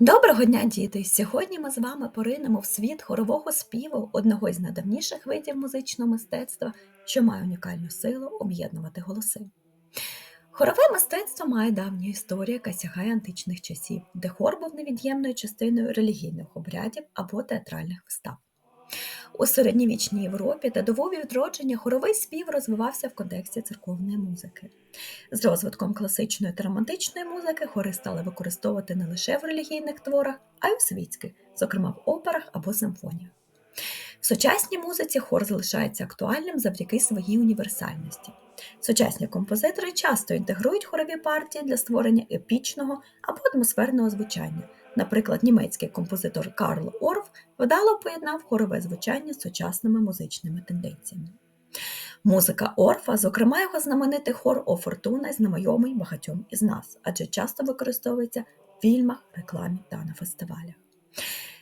Доброго дня, діти! Сьогодні ми з вами поринемо в світ хорового співу, одного із найдавніших видів музичного мистецтва, що має унікальну силу об'єднувати голоси. Хорове мистецтво має давню історію, яка сягає античних часів, де хор був невід'ємною частиною релігійних обрядів або театральних вистав. У середньовічній Європі та довові відродження хоровий спів розвивався в контексті церковної музики. З розвитком класичної та романтичної музики хори стали використовувати не лише в релігійних творах, а й у світських, зокрема в операх або симфоніях. В сучасній музиці хор залишається актуальним завдяки своїй універсальності. Сучасні композитори часто інтегрують хорові партії для створення епічного або атмосферного звучання. Наприклад, німецький композитор Карл Орф вдало поєднав хорове звучання з сучасними музичними тенденціями. Музика Орфа, зокрема його знаменитий хор О Фортуна, знайомий багатьом із нас, адже часто використовується в фільмах, рекламі та на фестивалях.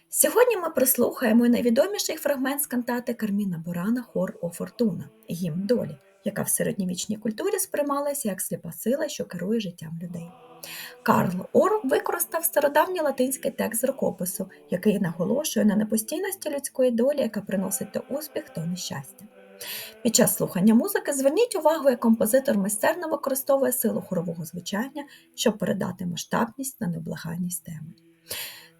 Сьогодні ми прислухаємо найвідоміший фрагмент з кантати Карміна Борана Хор О Фортуна гімн долі, яка в середньовічній культурі сприймалася як сліпа сила, що керує життям людей. Карл Ор використав стародавній латинський текст з рукопису, який наголошує на непостійності людської долі, яка приносить то успіх, то нещастя. Під час слухання музики зверніть увагу, як композитор майстерно використовує силу хорового звучання, щоб передати масштабність та неблагальність теми.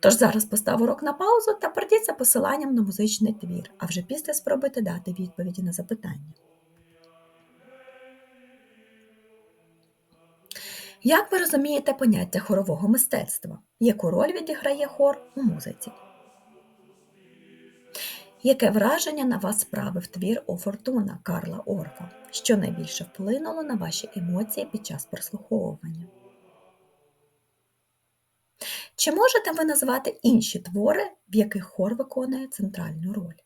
Тож зараз постав урок на паузу та пройдіть посиланням на музичний твір, а вже після спробуйте дати відповіді на запитання. Як ви розумієте поняття хорового мистецтва? Яку роль відіграє хор у музиці? Яке враження на вас справив твір О Фортуна Карла Орфа, що найбільше вплинуло на ваші емоції під час прослуховування? Чи можете ви назвати інші твори, в яких хор виконує центральну роль?